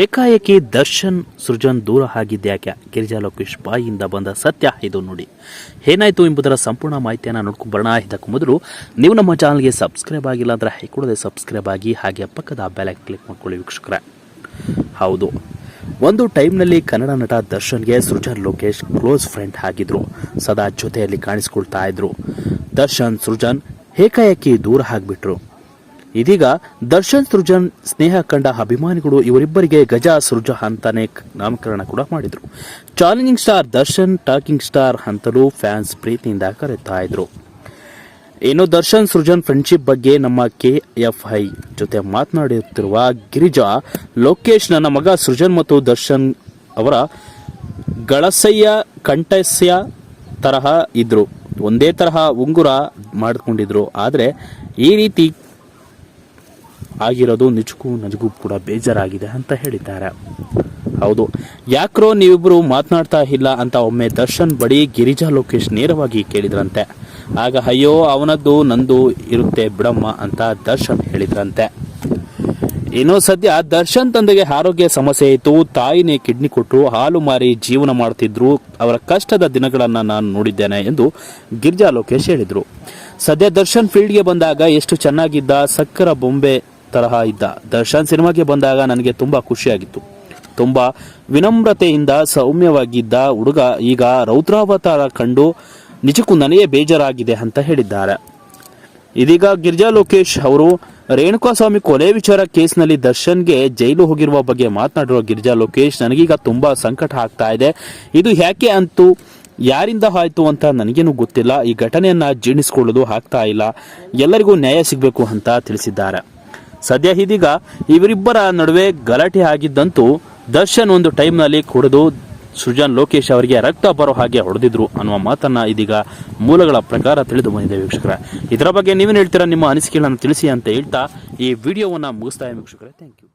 ಏಕಾಏಕಿ ದರ್ಶನ್ ಸೃಜನ್ ದೂರ ಆಗಿದ್ಯಾಕೆ ಗಿರಿಜಾ ಲೋಕೇಶ್ ಬಾಯಿಯಿಂದ ಬಂದ ಸತ್ಯ ಇದು ನೋಡಿ. ಏನಾಯ್ತು ಎಂಬುದರ ಸಂಪೂರ್ಣ ಮಾಹಿತಿಯನ್ನು ನೋಡ್ಕೊಂಡು ಬರೋಣ. ಇದಕ್ಕೂ ಮೊದಲು ನೀವು ನಮ್ಮ ಚಾನಲ್ಗೆ ಸಬ್ಸ್ಕ್ರೈಬ್ ಆಗಿಲ್ಲ ಅಂದರೆ ಕೂಡಲೇ ಸಬ್ಸ್ಕ್ರೈಬ್ ಆಗಿ ಹಾಗೆ ಪಕ್ಕದ ಬೆಲ್ ಕ್ಲಿಕ್ ಮಾಡ್ಕೊಳ್ಳಿ ವೀಕ್ಷಕರೇ. ಹೌದು. ಒಂದು ಟೈಮ್ನಲ್ಲಿ ಕನ್ನಡ ನಟ ದರ್ಶನ್ಗೆ ಸೃಜನ್ ಲೋಕೇಶ್ ಕ್ಲೋಸ್ ಫ್ರೆಂಡ್ ಆಗಿದ್ರು. ಸದಾ ಜೊತೆಯಲ್ಲಿ ಕಾಣಿಸ್ಕೊಳ್ತಾ ಇದ್ರು. ದರ್ಶನ್ ಸೃಜನ್ ಏಕಾಏಕಿ ದೂರ ಆಗಿಬಿಟ್ರು. ಇದೀಗ ದರ್ಶನ್ ಸೃಜನ್, ಸ್ನೇಹ ಕಂಡ ಅಭಿಮಾನಿಗಳು ಇವರಿಬ್ಬರಿಗೆ ಗಜ ಸೃಜ ಅಂತಾನೆ ನಾಮಕರಣ ಕೂಡ ಮಾಡಿದ್ರು. Challenging star Darshan, talking star ಅಂತಲೂ ಫ್ಯಾನ್ಸ್ ಪ್ರೀತಿಯಿಂದ ಕರೆತಾ ಇದ್ರು. ಇನ್ನು ದರ್ಶನ್ ಸೃಜನ್ ಫ್ರೆಂಡ್ಶಿಪ್ ಬಗ್ಗೆ ನಮ್ಮ ಕೆ ಎಫ್ ಐ ಜೊತೆ ಮಾತನಾಡುತ್ತಿರುವ ಗಿರಿಜಾ, ಲೋಕೇಶ್ ನನ್ನ ಮಗ ಸೃಜನ್ ಮತ್ತು ದರ್ಶನ್ ಅವರ ಗಳಸಯ್ಯ, ಕಂಠಸ್ಯ ತರಹ ಇದ್ರು. ಒಂದೇ ತರಹ ಉಂಗುರ ಮಾಡಿಕೊಂಡಿದ್ರು. ಆದರೆ ಈ ರೀತಿ ಆಗಿರೋದು ನಿಜಕ್ಕೂ ನನಗೂ ಕೂಡ ಬೇಜಾರಾಗಿದೆ ಅಂತ ಹೇಳಿದ್ದಾರೆ. ಹೌದು, ಯಾಕ್ರೋ ನೀವಿಬ್ಬರು ಮಾತನಾಡ್ತಾ ಇಲ್ಲ ಅಂತ ಒಮ್ಮೆ ದರ್ಶನ್ ಬಳಿ ಗಿರಿಜಾ ಲೋಕೇಶ್ ನೇರವಾಗಿ ಕೇಳಿದ್ರಂತೆ. ಆಗ ಅಯ್ಯೋ, ಅವನದ್ದು ನಂದು ಇರುತ್ತೆ ಬಿಡಮ್ಮ ಅಂತ ದರ್ಶನ್ ಹೇಳಿದ್ರಂತೆ. ಇನ್ನು ಸದ್ಯ ದರ್ಶನ್ ತಂದೆಗೆ ಆರೋಗ್ಯ ಸಮಸ್ಯೆ ಇತ್ತು, ತಾಯಿನೇ ಕಿಡ್ನಿ ಕೊಟ್ಟರು ಹಾಲು ಮಾರಿ ಜೀವನ ಮಾಡ್ತಿದ್ರು, ಅವರ ಕಷ್ಟದ ದಿನಗಳನ್ನು ನಾನು ನೋಡಿದ್ದೇನೆ ಎಂದು ಗಿರ್ಜಾ ಲೋಕೇಶ್ ಹೇಳಿದರು. ಸದ್ಯ ದರ್ಶನ್ ಫೀಲ್ಡ್ಗೆ ಬಂದಾಗ ಎಷ್ಟು ಚೆನ್ನಾಗಿದ್ದ ಸಕ್ಕರ ಬೊಂಬೆ ತರಹ ಇದ್ದ. ದರ್ಶನ್ ಸಿನಿಮಾಗೆ ಬಂದಾಗ ನನಗೆ ತುಂಬಾ ಖುಷಿಯಾಗಿತ್ತು. ತುಂಬಾ ವಿನಮ್ರತೆಯಿಂದ ಸೌಮ್ಯವಾಗಿದ್ದ ಹುಡುಗ ಈಗ ರೌದ್ರಾವತಾರ ಕಂಡು ನಿಜಕ್ಕೂ ನನಗೆ ಬೇಜಾರಾಗಿದೆ ಅಂತ ಹೇಳಿದ್ದಾರೆ. ಇದೀಗ ಗಿರ್ಜಾ ಲೋಕೇಶ್ ಅವರು ರೇಣುಕಾಸ್ವಾಮಿ ಕೊಲೆ ವಿಚಾರ ಕೇಸ್ನಲ್ಲಿ ದರ್ಶನ್ಗೆ ಜೈಲು ಹೋಗಿರುವ ಬಗ್ಗೆ ಮಾತನಾಡಿರುವ ಗಿರ್ಜಾ ಲೋಕೇಶ್, ನನಗೀಗ ತುಂಬಾ ಸಂಕಟ ಆಗ್ತಾ ಇದೆ. ಇದು ಯಾಕೆ ಅಂತೂ ಯಾರಿಂದ ಆಯ್ತು ಅಂತ ನನಗೇನು ಗೊತ್ತಿಲ್ಲ. ಈ ಘಟನೆಯನ್ನ ಜೀರ್ಣಿಸಿಕೊಳ್ಳೋದು ಆಗ್ತಾ ಇಲ್ಲ. ಎಲ್ಲರಿಗೂ ನ್ಯಾಯ ಸಿಗಬೇಕು ಅಂತ ತಿಳಿಸಿದ್ದಾರೆ. ಸದ್ಯ ಇದೀಗ ಇವರಿಬ್ಬರ ನಡುವೆ ಗಲಾಟೆ ಆಗಿದ್ದಂತೂ ದರ್ಶನ್ ಒಂದು ಟೈಮ್ನಲ್ಲಿ ಕುಡಿದು ಸೃಜನ್ ಲೋಕೇಶ್ ಅವರಿಗೆ ರಕ್ತ ಬರೋ ಹಾಗೆ ಹೊಡೆದಿದ್ರು ಅನ್ನುವ ಮಾತನ್ನ ಇದೀಗ ಮೂಲಗಳ ಪ್ರಕಾರ ತಿಳಿದು ಬಂದಿದೆ ವೀಕ್ಷಕರೇ. ಇದರ ಬಗ್ಗೆ ನೀವೇನು ಹೇಳ್ತೀರಾ? ನಿಮ್ಮ ಅನಿಸಿಕೆಗಳನ್ನು ತಿಳಿಸಿ ಅಂತ ಹೇಳ್ತಾ ಈ ವಿಡಿಯೋವನ್ನು ಮುಗಿಸ್ತಾ ವೀಕ್ಷಕರೇ. Thank you